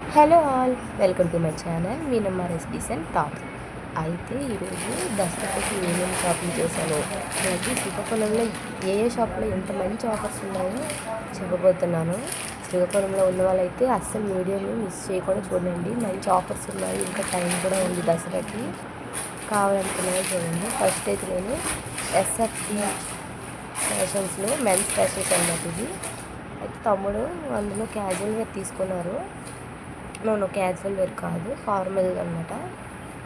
Hello all welcome to my channel. మీ నమ్మ recipes and thoughts అయితే ఈరోజు దసరాకి ఏమేమి షాపింగ్ చేశాను అలాగే శ్రీకాకుళంలో ఏ ఏ షాప్లో ఎంత మంచి ఆఫర్స్ ఉన్నాయో చెప్పబోతున్నాను. శ్రీకాకుళంలో ఉన్న వాళ్ళైతే అస్సలు వీడియోని మిస్ చేయకుండా చూడండి. మంచి ఆఫర్స్ ఉన్నాయి ఇంకా టైం కూడా ఉంది దసరాకి. కావాలనుకున్నవి చూడండి. ఫస్ట్ అయితే నేను ఎస్ఎఫ్సి ఫ్యాషన్స్లో మెన్స్ ఫ్యాషన్స్ అన్నమాట ఇది. అయితే తమ్ముడు అందులో క్యాజువల్గా తీసుకున్నారు. నో క్యాజువల్ వేర్ కాదు ఫార్మల్ అనమాట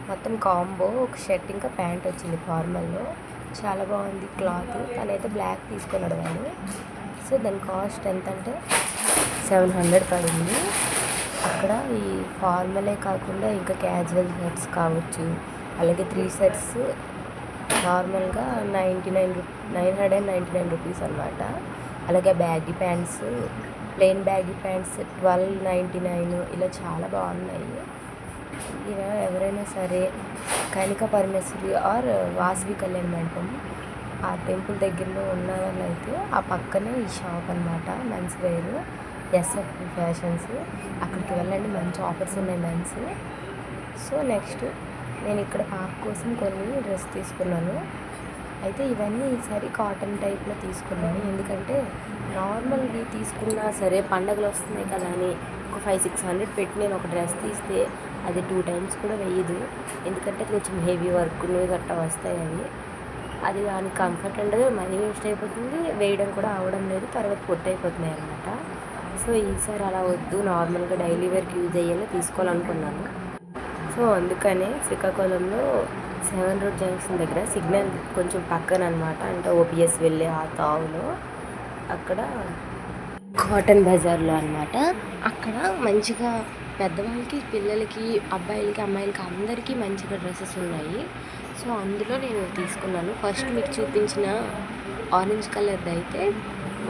మొత్తం కాంబో ఒక షర్ట్ ఇంకా ప్యాంట్ వచ్చింది ఫార్మల్లో చాలా బాగుంది క్లాత్ తనైతే బ్లాక్ తీసుకున్నాడు వాడు సో దాని కాస్ట్ ఎంత అంటే సెవెన్ హండ్రెడ్ పడింది. అక్కడ ఈ ఫార్మలే కాకుండా ఇంకా క్యాజువల్ షర్ట్స్ కావచ్చు. అలాగే త్రీ సెట్స్ నార్మల్గా నైంటీ నైన్ రూ nine hundred and ninety nine rupees అనమాట అలాగే baggy pants plain baggy pants twelve ninety nine ఇలా చాలా బాగున్నాయి. ఇలా ఎవరైనా సరే కనిక పరమేశ్వరి ఆర్ వాసవి కళ్యాణ్ మండపం ఆ టెంపుల్ దగ్గరలో ఉన్న వాళ్ళైతే ఆ పక్కనే ఈ షాప్ అనమాట మెన్స్ వేర్ ఎస్ఎఫ్ ఫ్యాషన్స్. అక్కడికి వెళ్ళండి మంచి ఆఫర్స్ ఉన్నాయి మెన్స్. సో నెక్స్ట్ నేను ఇక్కడ పాప కోసం కొన్ని డ్రెస్ తీసుకున్నాను. అయితే ఇవన్నీ ఈసారి కాటన్ టైప్లో తీసుకున్నాను. ఎందుకంటే నార్మల్వి తీసుకున్నా సరే పండగలు వస్తున్నాయి కదా అని ఒక ఫైవ్ సిక్స్ హండ్రెడ్ పెట్టి నేను ఒక డ్రెస్ తీస్తే అది టూ టైమ్స్ కూడా వేయదు. ఎందుకంటే కొంచెం హెవీ వర్క్ గట్టా వస్తాయి అవి. అది దానికి కంఫర్ట్ ఉండదు మనీ వేస్ట్ అయిపోతుంది. వేయడం కూడా అవడం లేదు తర్వాత పొట్టు అయిపోతున్నాయి అనమాట సో ఈసారి అలా వద్దు నార్మల్గా డైలీ వేర్కి యూజ్ అయ్యేలా తీసుకోవాలనుకున్నాను. సో అందుకనే శ్రీకాకుళంలో సెవెన్ రోడ్ జంక్షన్ దగ్గర సిగ్నల్ కొంచెం పక్కన అనమాట అంటే ఓపీఎస్ వెళ్ళే ఆ తావులో. అక్కడ కాటన్ బజార్లో అనమాట అక్కడ మంచిగా పెద్దవాళ్ళకి పిల్లలకి అబ్బాయిలకి అమ్మాయిలకి అందరికీ మంచిగా డ్రెస్సెస్ ఉన్నాయి. సో అందులో నేను తీసుకున్నాను. ఫస్ట్ మీకు చూపించిన ఆరెంజ్ కలర్ది అయితే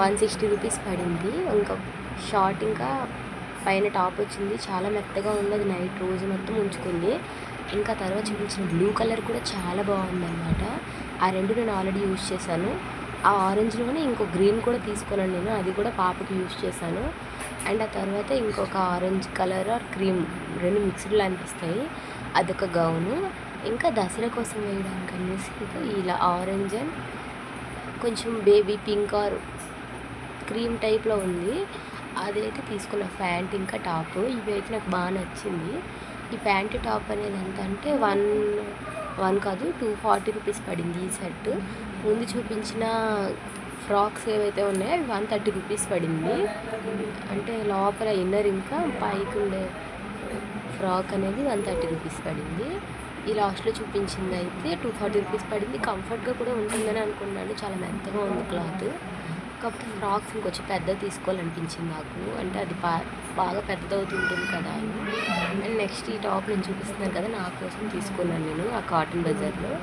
వన్ సిక్స్టీ రూపీస్ పడింది. ఇంకా షార్ట్ ఇంకా పైన టాప్ వచ్చింది. చాలా మెత్తగా ఉంది. అది నైట్ రోజు మొత్తం ఉంచుకుంది. ఇంకా తర్వాత చూపించిన బ్లూ కలర్ కూడా చాలా బాగుందన్నమాట. ఆ రెండు నేను ఆల్రెడీ యూజ్ చేశాను. ఆ ఆరెంజ్లోనే ఇంకో గ్రీన్ కూడా తీసుకున్నాను నేను. అది కూడా పాపకి యూజ్ చేశాను. అండ్ ఆ తర్వాత ఇంకొక ఆరెంజ్ కలర్ ఆర్ క్రీమ్ రెండు మిక్స్డ్లు అనిపిస్తాయి. అదొక గౌను ఇంకా దసరా కోసం వేయడానికి అనేసి ఇంకా ఇలా ఆరెంజ్ అండ్ కొంచెం బేబీ పింక్ ఆర్ క్రీమ్ టైప్లో ఉంది. అదైతే తీసుకున్న ప్యాంట్ ఇంకా టాప్. ఇవి అయితే నాకు బాగా నచ్చింది. ఈ ప్యాంట్ టాప్ అనేది ఎంత అంటే వన్ వన్ కాదు టూ ఫార్టీ రూపీస్ పడింది ఈ సెట్. ముందు చూపించిన ఫ్రాక్స్ ఏవైతే ఉన్నాయో అవి వన్ థర్టీ రూపీస్ పడింది. అంటే లోపల ఇన్నర్ ఇంకా పైకి ఉండే ఫ్రాక్ అనేది వన్ థర్టీ రూపీస్ పడింది. ఈ లాస్ట్లో చూపించింది అయితే టూ ఫార్టీ రూపీస్ పడింది. కంఫర్ట్గా కూడా ఉంటుందని అనుకున్నాను. చాలా మెత్తగా ఉంది క్లాత్. కాకపోతే ఫ్రాక్స్ ఇంకొంచెం పెద్ద తీసుకోవాలనిపించింది నాకు. అంటే అది బా బాగా పెద్దదవుతుంటుంది కదా అని. అండ్ నెక్స్ట్ ఈ టాప్ నేను చూపిస్తున్నాను కదా నా కోసం తీసుకున్నాను నేను ఆ కాటన్ బజార్లో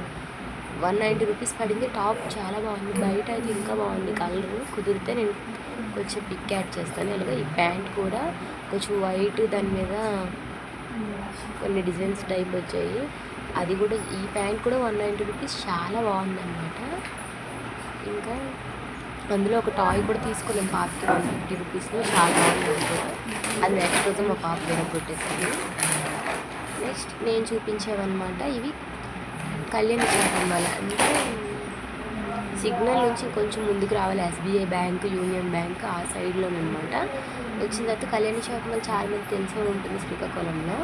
వన్ నైంటీ రూపీస్ పడింది. టాప్ చాలా బాగుంది. బయట అయితే ఇంకా బాగుంది కలర్. కుదిరితే నేను కొంచెం పిక్ యాడ్ చేస్తాను. అలాగే ఈ ప్యాంట్ కూడా కొంచెం వైట్ దాని మీద కొన్ని డిజైన్స్ టైప్ వచ్చాయి. అది కూడా ఈ ప్యాంట్ కూడా వన్ నైంటీ రూపీస్. చాలా బాగుందన్నమాట. ఇంకా అందులో ఒక టాయ్ కూడా తీసుకున్నాం పాపకి వన్ ఫిఫ్టీ రూపీస్లో చాలా బాగుంది అది కూడా. అది నెక్స్ట్ రోజు మా పాప వినగొట్టేసింది నెక్స్ట్ నేను చూపించేవన్నమాట. ఇవి కళ్యాణి చాపం వల్ల అంటే సిగ్నల్ నుంచి కొంచెం ముందుకు రావాలి. ఎస్బీఐ బ్యాంక్ యూనియన్ బ్యాంక్ ఆ సైడ్లోనమాట వచ్చిన తర్వాత కళ్యాణి షాప్ మళ్ళీ చాలా మంది తెలిసే ఉంటుంది శ్రీకాకుళంలో.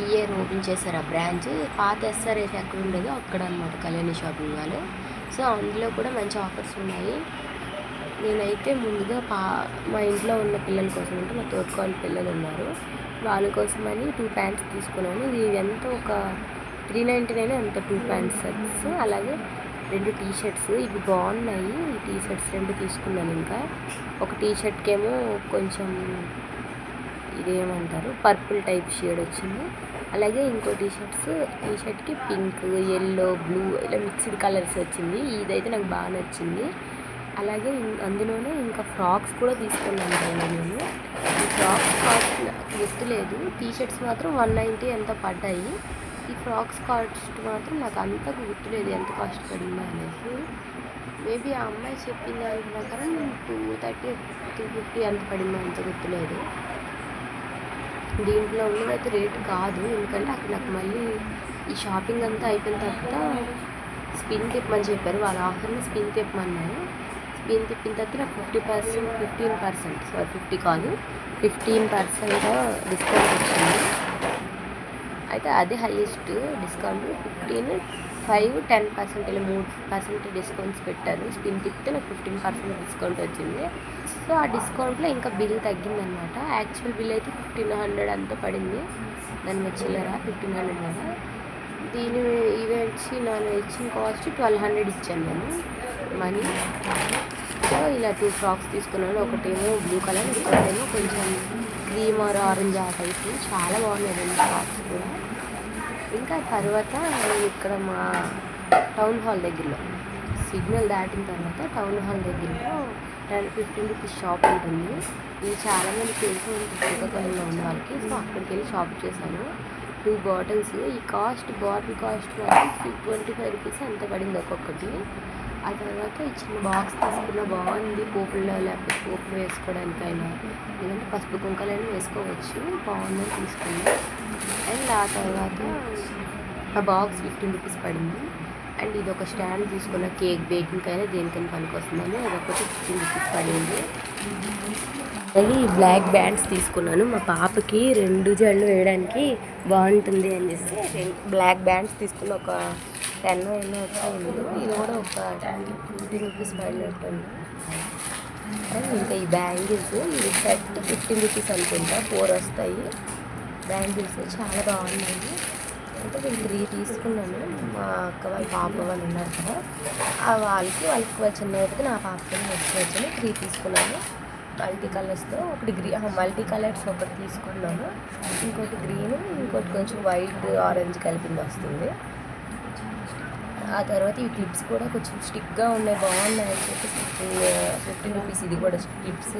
ఈ ఇయర్ ఓపెన్ చేశారు ఆ బ్రాంచ్. పాత ఎస్ఆర్ ఎక్కడ ఉండేదో అక్కడ అనమాట కళ్యాణి షాపింగ్ మాల్ సో అందులో కూడా మంచి ఆఫర్స్ ఉన్నాయి. నేనైతే ముందుగా పా మా ఇంట్లో ఉన్న పిల్లల కోసం అంటే మా తోటకోళ్ళ పిల్లలు ఉన్నారు. వాళ్ళ కోసమని టూ ప్యాంట్స్ తీసుకున్నాను. ఇది ఎంత ఒక త్రీ నైంటీ నైన్ అంత టూ ప్యాంట్ సెట్స్ అలాగే రెండు టీ షర్ట్స్ ఇవి బాగున్నాయి. ఈ టీ షర్ట్స్ రెండు తీసుకున్నాను ఇంకా. ఒక టీ షర్ట్కేమో కొంచెం ఇదేమంటారు? పర్పుల్ టైప్ షేడ్ వచ్చింది. అలాగే ఇంకో టీ షర్ట్స్ టీ షర్ట్కి పింక్ ఎల్లో బ్లూ ఇలా మిక్స్డ్ కలర్స్ వచ్చింది. ఇదైతే నాకు బాగా నచ్చింది. అలాగే ఇం- అందులోనే ఇంకా ఫ్రాక్స్ కూడా తీసుకున్నాను నేను. ఈ ఫ్రాక్స్ కాస్ట్ నాకు గుర్తులేదు టీ షర్ట్స్ మాత్రం వన్ నైంటీ ఎంత పడ్డాయి? ఈ ఫ్రాక్స్ కాస్ట్ మాత్రం నాకు అంత గుర్తులేదు ఎంత కాస్ట్ పడిందో అనేసి. మేబీ ఆ అమ్మాయి చెప్పిన దాని ప్రకారం టూ థర్టీ టూ ఫిఫ్టీ ఎంత పడిందో అంత గుర్తులేదు. దీంట్లో ఉన్నదైతే రేట్ కాదు ఎందుకంటే అక్కడ నాకు మళ్ళీ ఈ షాపింగ్ అంతా అయిపోయిన తర్వాత స్పిన్ తిప్పమని చెప్పారు. వాళ్ళ ఆఫర్ని స్పిన్ తిప్పమన్నారు. స్పిన్ తిప్పిన తర్వాత నాకు fifty percent fifteen percent sorry fifty కాదు ఫిఫ్టీన్ పర్సెంట్ డిస్కౌంట్ వచ్చింది. అయితే అదే highest discount fifteen five ten percent ఇలా మూడు పర్సెంట్ డిస్కౌంట్స్ పెట్టారు. స్పిన్ తిప్పితే నాకు ఫిఫ్టీన్ పర్సెంట్ డిస్కౌంట్ వచ్చింది. సో ఆ డిస్కౌంట్లో ఇంకా బిల్ తగ్గిందనమాట. యాక్చువల్ బిల్ అయితే ఫిఫ్టీన్ హండ్రెడ్ అంతా పడింది. దాని మీద చిల్లరా ఫిఫ్టీన్ హండ్రెడ్ కదా. దీని ఈవెంట్స్ నేను ఇచ్చిన కాస్ట్ ట్వెల్వ్ హండ్రెడ్ ఇచ్చాను నేను. మనీ సో ఇలా టూ ఫ్రాక్స్ తీసుకున్నాను. ఒకటేమో బ్లూ కలర్ ఇంకోటేమో కొంచెం క్రీమ్ ఆర్ ఆరెంజ్ ఆ టైప్ చాలా బాగున్నాయి రెండు ఫ్రాక్స్ కూడా. ఇంకా తర్వాత నేను ఇక్కడ మా టౌన్ హాల్ దగ్గరలో సిగ్నల్ దాటిన తర్వాత టౌన్ హాల్ దగ్గరలో టెన్ ఫిఫ్టీన్ రూపీస్ షాప్ ఉంటుంది. ఇది చాలామంది తెలుసు శ్రీకాకుళంలో ఉన్న వాళ్ళకి. సో అక్కడికి వెళ్ళి షాప్ చేశాను. Two bottles. ఈ కాస్ట్ బాటిల్ కాస్ట్ మాత్రం ట్వంటీ ఫైవ్ రూపీస్ ఎంత పడింది ఒక్కొక్కటి. ఆ తర్వాత ఈ చిన్న బాక్స్ తీసుకున్న బాగుంది. పోపుల్లో లేకపోతే పోపులు వేసుకోవడానికైనా లేదంటే పసుపు కుంకలైనా వేసుకోవచ్చు. బాగుందని తీసుకున్నాను అండ్ ఆ తర్వాత ఆ బాక్స్ ఫిఫ్టీన్ రూపీస్ పడింది. అండ్ ఇది ఒక స్టాండ్ తీసుకున్న కేక్ బేకింగ్ అయినా దేనికైనా పనికి వస్తుందని అదొకటి ఫిఫ్టీన్ రూపీస్ పడింది. అది బ్లాక్ బ్యాండ్స్ తీసుకున్నాను. మా పాపకి రెండు జళ్ళు వేయడానికి బాగుంటుంది అని చెప్పి బ్లాక్ బ్యాండ్స్ తీసుకున్న ఒక టెన్ ఎన్నో వచ్చింది ఇది కూడా ఒక ఫిఫ్టీ రూపీస్ పడినట్టుంది అండ్ ఇంకా ఈ బ్యాంగిల్స్ ఇది సెట్ ఫిఫ్టీన్ రూపీస్ అనుకుంటా ఫోర్ వస్తాయి. బ్యాంగిల్స్ చాలా బాగున్నాయి అంటే నేను త్రీ తీసుకున్నాను. మా అక్క వాళ్ళ పాప వాళ్ళు ఉన్నారు కదా. ఆ వాళ్ళకి వాళ్ళకి వాళ్ళ చిన్న నా పాపకి వచ్చి త్రీ తీసుకున్నాను. మల్టీ కలర్స్తో ఒకటి గ్రీ మల్టీ కలర్స్ ఒకటి తీసుకున్నాను. ఇంకోటి గ్రీన్ ఇంకోటి కొంచెం వైట్ ఆరెంజ్ కలిపింది వస్తుంది. ఆ తర్వాత ఈ క్లిప్స్ కూడా కొంచెం స్టిక్గా ఉన్నాయి. బాగున్నాయి అని చెప్పి ఫిఫ్టీన్ ఫిఫ్టీన్ రూపీస్ ఇది కూడా క్లిప్స్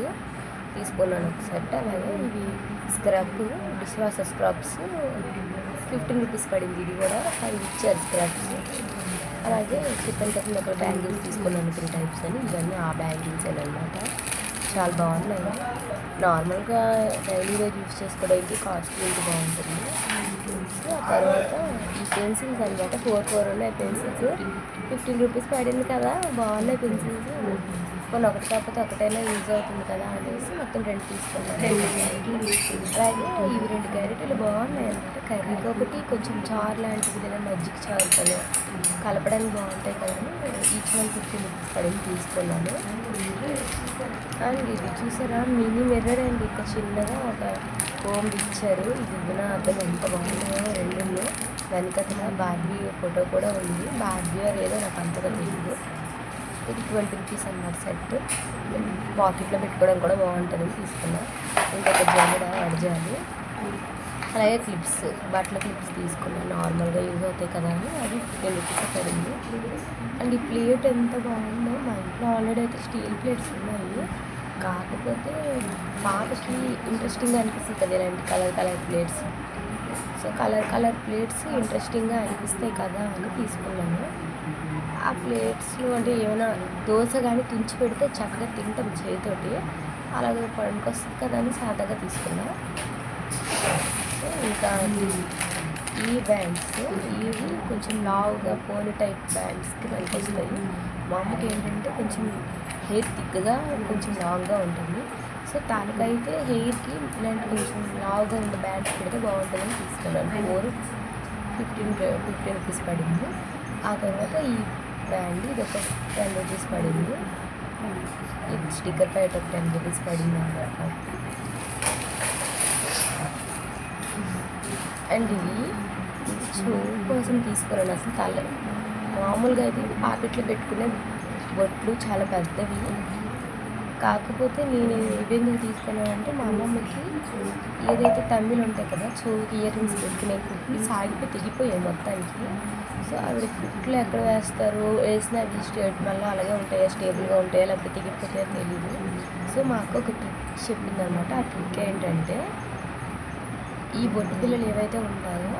తీసుకున్నాను ఒక సెట్ అలాగే ఇవి scrub dish washer scrubs fifteen rupees పడింది. ఇది కూడా ఫైవ్ ఇచ్చారు స్క్రబ్స్ అలాగే చికెన్ కట్టిన ఒక బ్యాంగిల్స్ తీసుకున్నాను త్రీ టైప్స్ అని. ఇవన్నీ ఆ బ్యాంగిల్స్ అనమాట చాలా బాగున్నాయి. నార్మల్గా డైలీ వేర్ యూస్ చేసుకోవడానికి కాస్ట్లీ బాగుంటుంది. ఆ తర్వాత ఈ పెన్సిల్స్ అనమాట ఫోర్ ఫోర్ ఉన్నాయి పెన్సిల్స్ ఫిఫ్టీన్ రూపీస్ పడింది కదా. బాగున్నాయి పెన్సిల్స్ కొన్ని ఒకటి కాకపోతే ఒకటైనా యూజ్ అవుతుంది కదా అనేసి మొత్తం రెండు తీసుకున్నాను. అలాగే ఇవి రెండు క్యారెట్లు బాగున్నాయి అనమాట కర్రీకి ఒకటి కొంచెం చారు లాంటిది లేదా మజ్జిగ చారు కదా. కలపడానికి బాగుంటాయి కదా ఈచ్ వన్ ఫిఫ్టీన్ రూపీస్ పడింది తీసుకున్నాను. అండ్ ఇది చూసారా? Mini mirror and. ఇక చిన్నగా ఒక హోమ్ ఇచ్చారు. ఇది ఇవ్వన అర్థం ఎంత బాగున్నాయో రెండు. వెనకతన బార్బీ ఫోటో కూడా ఉంది. బార్బీ ఏదో నాకు అంతగా తెలియదు ఇది ట్వంటీ రూపీస్ అన్నమాట సెట్. పాకెట్లో పెట్టుకోవడం కూడా బాగుంటుంది తీసుకున్నా. ఇంకొక జల్లెడ అడిజాలి అలాగే క్లిప్స్ బట్టల క్లిప్స్ తీసుకున్నాను నార్మల్గా యూజ్ అవుతాయి కదా అని. అది ఫిఫ్టీన్ రూపీస్ పడింది. అండ్ ఈ ప్లేట్ ఎంత బాగుందో మా ఇంట్లో ఆల్రెడీ అయితే స్టీల్ ప్లేట్స్ ఉన్నాయి. కాకపోతే పాపకి ఇంట్రెస్టింగ్గా అనిపిస్తుంది కదా ఇలాంటి colour colour plates. So colour colour plates ఇంట్రెస్టింగ్గా అనిపిస్తాయి కదా అని తీసుకున్నాను. ఆ ప్లేట్స్లో అంటే ఏమైనా దోశ కానీ తుంచి పెడితే చక్కగా తింటాం చేతితోటి అలాగే పడుకొస్తుంది కదా అని సాదాగా తీసుకున్నా. సో ఇంకా ఈ బ్యాండ్స్ ఇవి కొంచెం లావుగా పోలి టైప్ బ్యాండ్స్కి మనకి వస్తాయి మామూలుగా ఏంటంటే కొంచెం హెయిర్ థిక్గా కొంచెం లాంగ్గా ఉంటుంది. సో దానికైతే హెయిర్కి ఇలాంటి కొంచెం లావుగా ఉన్న బ్యాండ్స్ పెడితే బాగుంటుందని తీసుకున్నాను. ఫోర్ ఫిఫ్టీన్ ఫిఫ్టీన్ రూపీస్ పడింది. ఆ తర్వాత ఈ బ్యాండ్ ఇది ఒక టెన్ రూపీస్ పడింది. ఇది స్టిక్కర్ ప్యాకెట్ ఒక టెన్ రూపీస్ పడింది అనమాట అండ్ ఇవి షూ కోసం తీసుకున్నాను అసలు తల మామూలుగా అయితే పాకెట్లో పెట్టుకునే బొట్లు చాలా పెద్దవి. కాకపోతే నేను ఇవెందుకు తీసుకున్నానంటే మా అమ్మమ్మకి ఏదైతే తమ్మిలు ఉంటాయి కదా చెవుకి ఇయర్ రింగ్స్ పెట్టుకునే కుట్లు సాగిపోయి తెగిపోయాయి మొత్తానికి. సో ఆవిడ కుట్లు ఎక్కడ వేస్తారు వేసిన అవి స్టేట్ మళ్ళీ అలాగే ఉంటాయా స్టేబుల్గా ఉంటాయా లేకపోతే తెగిపోతాయో తెలియదు సో మా అక్క ఒక ట్రిక్ చెప్పింది అనమాట ఆ ట్రిక్ ఏంటంటే ఈ బొట్టు పిల్లలు ఏవైతే ఉంటాయో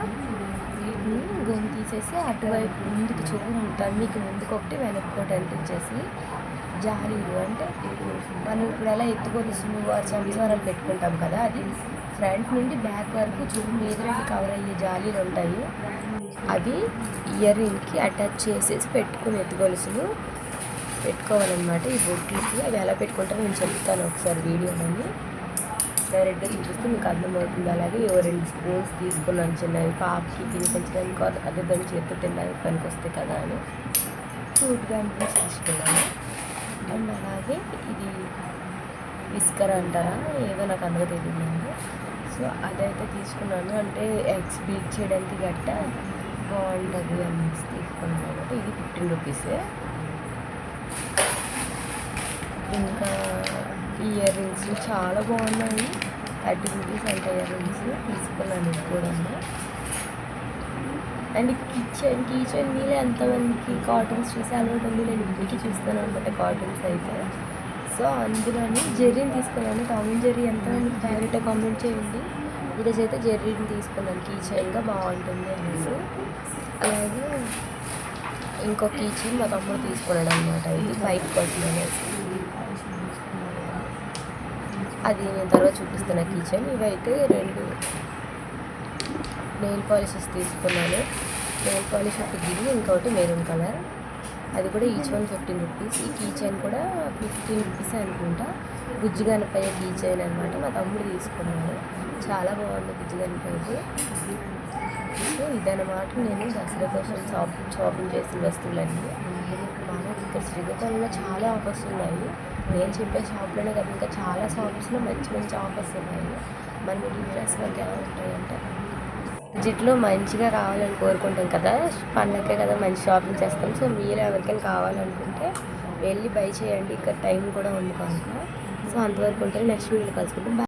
వీటిని గొంతు తీసేసి అటువైపు ముందుకు చెవు తమ్మికి ముందుకు ఒకటి వెనక్కి ఒకటి అంటించేసి జాలీలు అంటే మనం ఇప్పుడు ఎలా ఎత్తుకొని సులువు చెంచారాలు పెట్టుకుంటాం కదా అది ఫ్రంట్ నుండి బ్యాక్ వరకు చూడు మీద కవర్ అయ్యే జాలీలు ఉంటాయి. అవి ఇయర్ రింగ్కి అటాచ్ చేసేసి పెట్టుకుని ఎత్తుగొలుసులు పెట్టుకోవాలన్నమాట ఈ బొట్లకి. అవి ఎలా పెట్టుకుంటారో నేను చెప్తాను ఒకసారి వీడియోలోని డైరెక్ట్గా చూస్తే మీకు అర్థమవుతుంది. అలాగే ఓ రెండు స్పూన్స్ తీసుకున్నాను చిన్నవి. పాపకి తినిపించడానికి అదే దాన్ని చేతితో తినడానికి పనికి వస్తాయి కదా అని. క్యూట్గా అనిపించి తీసుకున్నాను అండ్ అలాగే ఇది విస్కర్ అంటారా? ఏదో నాకు అందరూ తెలియదు సో అదైతే తీసుకున్నాను. అంటే ఎగ్స్ బీట్ చేయడానికి గట్ట బాగుంటుంది అనేసి తీసుకున్నాను కాబట్టి ఇది ఫిఫ్టీన్ రూపీసే. ఇంకా ఇయర్ రింగ్స్ చాలా బాగున్నాయి. థర్టీ రూపీస్ అంటే ఇయర్ రింగ్స్ తీసుకున్నాను ఇది కూడా. అండ్ కిచెన్ కిచెన్ మీద ఎంతమందికి కాటన్స్ చూసి అలవాటు ఉంది నేను ఇంటికి చూస్తాను అనమాట కాటన్స్ అయితే. సో అందులోని జెర్రీని తీసుకున్నాను. టామిన్ జెర్రీ ఎంతమందికి ఫేవరెట్ కామెంట్ చేయండి. ఈరోజు అయితే జెర్రీని తీసుకున్నాను. కీచైన్గా బాగుంటుంది అనేసి. అలాగే ఇంకో కీచైన్ మా తమ్ముడు తీసుకున్నాడు అనమాట ఇది బైక్ కోసం అనేసి. అది నేను తర్వాత చూపిస్తున్న కిచెన్. ఇవైతే రెండు నెయిల్ పాలిషెస్ తీసుకున్నాను. నెయిల్ పాలిష్ ఒకటి గిరి ఇంకొకటి మెరూన్ కలర్. అది కూడా ఈచ్ వన్ ఫిఫ్టీన్ రూపీస్ ఈ కీ చైన్ కూడా ఫిఫ్టీన్ రూపీస్ అనుకుంటా. గుజ్జు గణపయ్య కీ చైన్ అనమాట మా తమ్ముడు తీసుకున్నాను చాలా బాగుంది గుజ్జు గణపయ్యది సో ఇదన్నమాట నేను దసరా కోసం షాప్ షాపింగ్ చేసిన వస్తువులన్నీ. మనకి ఇక్కడ శ్రీకాకుళంలో చాలా ఆఫర్స్ ఉన్నాయి. నేను చెప్పే షాప్లోనే కాదు ఇంకా చాలా షాప్స్లో మంచి మంచి ఆఫర్స్ ఉన్నాయి. మన మిడిల్ క్లాస్ వాళ్ళకి ఎలా ఉంటాయంటే బడ్జెట్లో మంచిగా కావాలని కోరుకుంటాం కదా. పండగకే కదా మంచి షాపింగ్ చేస్తాం. సో మీరు ఎవరికైనా కావాలనుకుంటే వెళ్ళి బై చేయండి. ఇక్కడ టైం కూడా ఉంది కనుక సో అంతవరకు ఉంటే నెక్స్ట్ వీడియో కలుసుకుంటాం